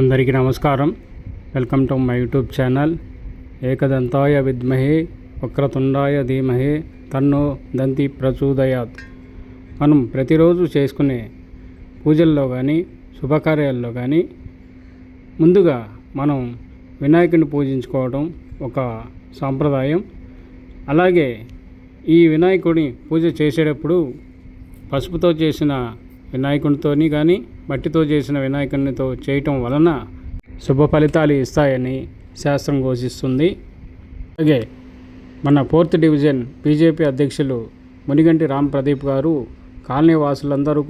అందరికీ నమస్కారం. Welcome to my YouTube channel. ఏకదంతాయ విద్మహే వక్రతుండాయ ధీమహే తన్నో దంతి ప్రచోదయాత్. మనం ప్రతిరోజు చేసుకునే పూజల్లో కానీ శుభకార్యాల్లో కానీ ముందుగా మనం వినాయకుని పూజించుకోవడం ఒక సాంప్రదాయం. అలాగే ఈ వినాయకుడిని పూజ చేసేటప్పుడు పసుపుతో చేసిన వినాయకునితోని కానీ మట్టితో చేసిన వినాయకునితో చేయటం వలన శుభ ఫలితాలు ఇస్తాయని శాస్త్రం ఘోషిస్తుంది. అలాగే మన ఫోర్త్ డివిజన్ బీజేపీ అధ్యక్షులు మునిగంటి రామ్ ప్రదీప్ గారు కాలనీ వాసులందరూ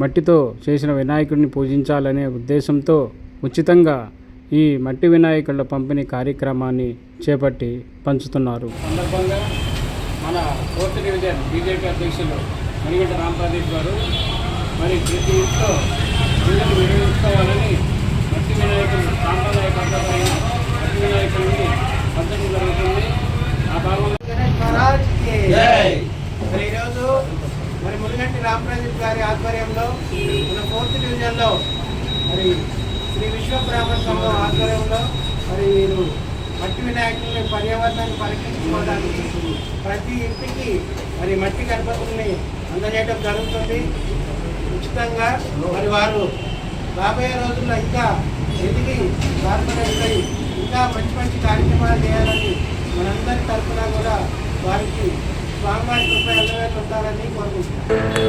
మట్టితో చేసిన వినాయకుడిని పూజించాలనే ఉద్దేశంతో ఉచితంగా ఈ మట్టి వినాయకుల పంపిణీ కార్యక్రమాన్ని చేపట్టి పంచుతున్నారు. సందర్భంగా మన ఫోర్త్ డివిజన్ బీజేపీ అధ్యక్షులు మునిగంటి రామ్ ప్రదీప్ గారు మరి ప్రతి ఇంట్లో పూజలు నిర్వహించుకోవాలని మట్టి వినాయకులు సాంప్రదాయ పద్ధతైన మట్టి వినాయకుడిని పంచడం జరుగుతుంది ఆ భాగంలో. మరి ఈరోజు మరి మునిగంటి రామప్రదీప్ గారి ఆధ్వర్యంలో మన ఫోర్త్ డివిజన్లో మరి శ్రీ విశ్వబ్రాహ్మణ సంఘం ఆధ్వర్యంలో మరి వీరు మట్టి వినాయకుల్ని పర్యావరణాన్ని పరిరక్షించుకోవడానికి ప్రతి ఇంటికి మరి మట్టి గణపతుల్ని అందజేయడం జరుగుతుంది ఉచితంగా మరి వారు రాబోయే రోజుల్లో ఇంకా ఎదిగి కార్పొరేట్లై ఇంకా మంచి మంచి కార్యక్రమాలు చేయాలని మనందరి తరఫున కూడా వారికి స్వామివారి కృప ఎల్లవేళ కోరుకుంటున్నాను